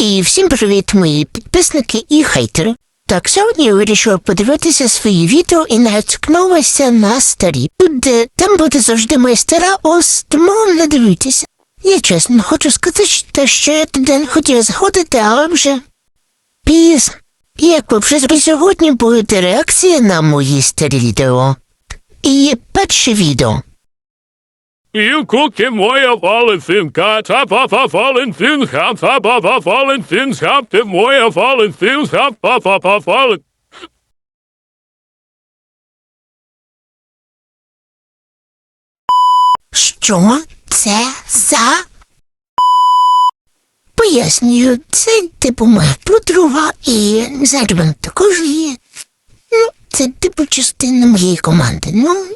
І всім привіт, мої підписники і хейтери. Так, сьогодні я вирішила подивитися свої відео і наткнулася на старі. Тут там буде завжди моя стара ось, тому не дивіться. Я чесно хочу сказати, що- я туди не хотіла заходити, але вже пізно. Як ви вже сьогодні буде реакція на мої старі відео. І перше відео. You cooking моя Валентинка, та папа Валентинка, та папа Валентинка, ти моя Валентинка, папа Валентинка. Що це за? Пояснюю, це типу моя подруга і вона також є. Ну, це типу частина моєї команди. Ну,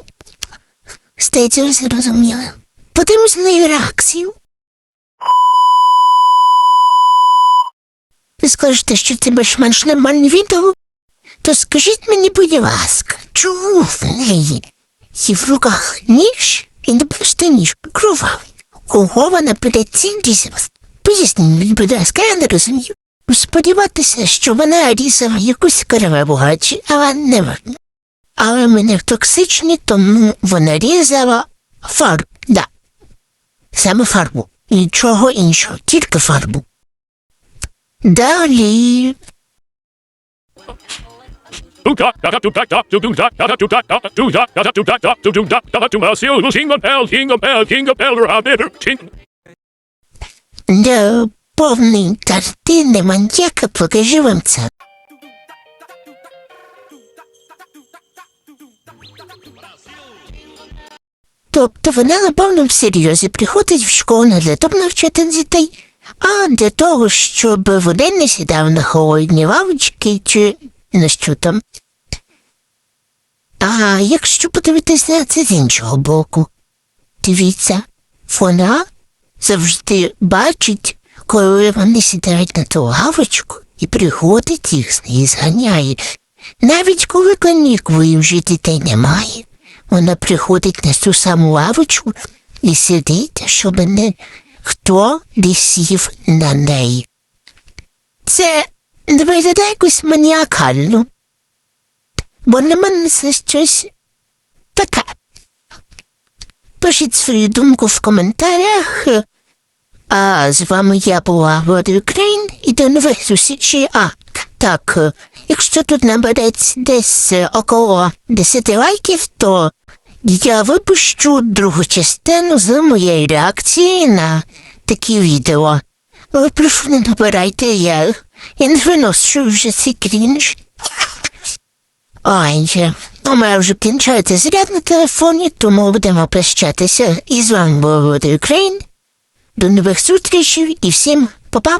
здається, ви зрозуміли. Подивимось на її реакцію. Ви скажете, що це більш-менш нормальне відео? То скажіть мені, будь ласка, чому в неї є в руках ніж і не просто ніж кровавий? Кого вона буде цінитися? Поясніть мені, будь ласка, я не розумію. Сподіватися, що вона різала якусь королеву гачі, але не варто. Але ми не токсичні, тому вона різала фарбу. Да. Саме фарбу. Нічого іншого, тільки фарбу. Далі. Tuka, taka tuka, taka tuka, taka tuka, Тобто вона на повному серйозі приходить в школу не для того навчати дітей, а для того, щоб вони не сідав на холодні лавочки чи на що там. А якщо подивитися на це з іншого боку, дивіться, вона завжди бачить, коли вони сідають на ту лавочку і приходить їх з неї зганяє. Навіть коли канікули вже дітей немає, вона приходить на ту саму лавочку і сидить, щоб не хто не на неї. Це не виглядає якось маніакально, бо на мене це щось таке. Пишіть свою думку в коментарях. А з вами я була Вода Україн і до нових зустрічей. А, так, е, якщо тут набереться десь е, около 10 лайків, то я випущу другу частину з моєї реакції на такі відео. Ви прошу не набирайте я. Я не виношу вже цей крінж. Ой, у мене вже кінчається заряд на телефоні, тому будемо прощатися. І з вами була Вода Україн. До нових зустрічей і всім па-па!